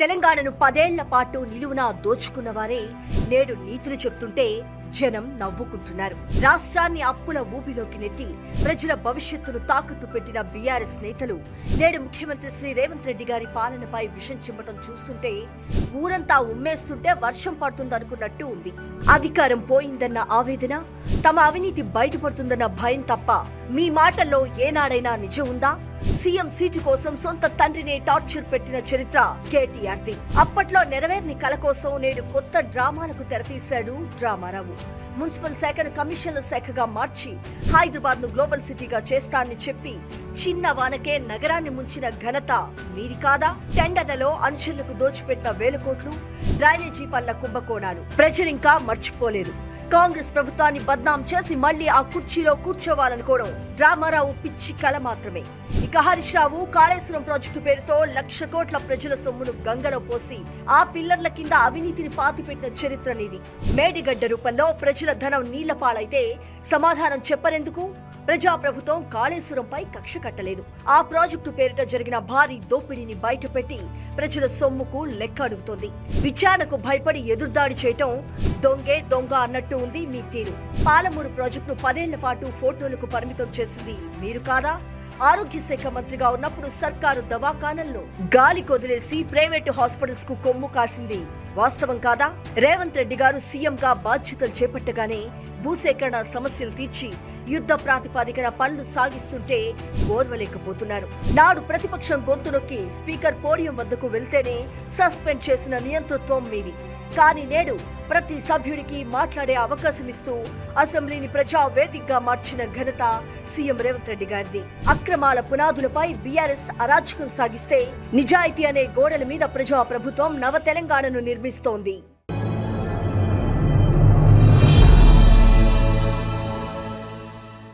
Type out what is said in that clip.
తెలంగాణను పదేళ్ళ పాటు నిలువునా దోచుకున్న వారే నేడు నీతులు చెప్తుంటే జనం నవ్వుకుంటున్నారు. రాష్ట్రాన్ని అప్పుల ఊబిలోకి నెట్టి ప్రజల భవిష్యత్తును తాకట్టు పెట్టిన బీఆర్ఎస్ నేతలు నేడు ముఖ్యమంత్రి శ్రీ రేవంత్ రెడ్డి గారి పాలనపై విషం చిమ్మటం చూస్తుంటే ఊరంతా ఉమ్మేస్తుంటే వర్షం పడుతుందనుకున్నట్టు ఉంది. అధికారం పోయిందన్న ఆవేదన తమ అవినీతి బయటపడుతుందన్న భయం తప్ప మీ మాటల్లో ఏనాడైనా నిజం ఉందా? సీఎం సీటు కోసం సొంత తండ్రినే టార్చర్ పెట్టిన చరిత్ర కేటీఆర్ది. అప్పట్లో నెరవేర్ని కల కోసం నేడు కొత్త డ్రామాలకు తెరతీశాడు డ్రామారావు మున్సిపల్ శాఖను కమిషన్ల శాఖగా మార్చి హైదరాబాద్ను గ్లోబల్ సిటీగా చేస్తానని చెప్పి చిన్న వానకే నగరాన్ని ముంచిన ఘనత మీది కాదా? టెండర్లలో అంచెలకు దోచిపెట్టిన వేల కోట్లు డ్రైనేజీ పల్ల కుంభకోణాలు. ప్రజలింకా మర్చిపోలేరు. కాంగ్రెస్ ప్రభుత్వాన్ని బద్నాం చేసి మళ్ళీ ఆ కుర్చీలో కూర్చోవాలనుకోవడం. డ్రామారావు పిచ్చి కల మాత్రమే. ఇక హరీష్ రావు కాళేశ్వరం ప్రాజెక్టు పేరుతో లక్ష కోట్ల ప్రజల సొమ్మును గంగలో పోసి ఆ పిల్లర్ల కింద అవినీతిని పాతిపెట్టిన చరిత్రనిది మేడిగడ్డ రూపంలో ప్రజల ధనం నీళ్ళ పాలైతే సమాధానం చెప్పరెందుకు? ప్రజాప్రభుత్వం కాళేశ్వరంపై కక్ష కట్టలేదు. ఆ ప్రాజెక్టు పేరిట జరిగిన భారీ దోపిడీని బయటపెట్టి ప్రజల సొమ్ముకు లెక్క అడుగుతోంది విచారణకు భయపడి ఎదురుదాడి చేయటం దొంగే దొంగ అన్నట్టు ఉంది మీ తీరు. పాలమూరు ప్రాజెక్టును పదేళ్ళ పాటు ఫోటోలకు పరిమితం చేసింది మీరు కాదా? ఆరోగ్య శాఖ మంత్రిగా ఉన్నప్పుడు సర్కారు దవాఖానల్లో గాలి కొదిలేసి ప్రైవేటు హాస్పిటల్స్కు కొమ్ము కాసింది వాస్తవం కాదా? రేవంత్ రెడ్డి గారు సీఎంగా బాధ్యతలు చేపట్టగానే భూసేకరణ సమస్యలు తీర్చి యుద్ధ ప్రాతిపాదికన పనులు సాగిస్తుంటే ఓర్వలేకపోతున్నారు. నాడు ప్రతిపక్షం గొంతు నొక్కి స్పీకర్ పోడియం వద్దకు వెళ్తేనే సస్పెండ్ చేసిన నియంతృత్వం మీది. కానీ నేడు ప్రతి సభ్యుడికి మాట్లాడే అవకాశం ఇస్తూ అసెంబ్లీని ప్రజా వేదికగా మార్చిన ఘనత సీఎం రేవంత్ రెడ్డి గారిది. అక్రమాల పునాదులపై బీఆర్ఎస్ అరాచకం సాగిస్తే నిజాయితీ అనే గోడల మీద ప్రజా ప్రభుత్వం నవ తెలంగాణను నిర్మిస్తోంది.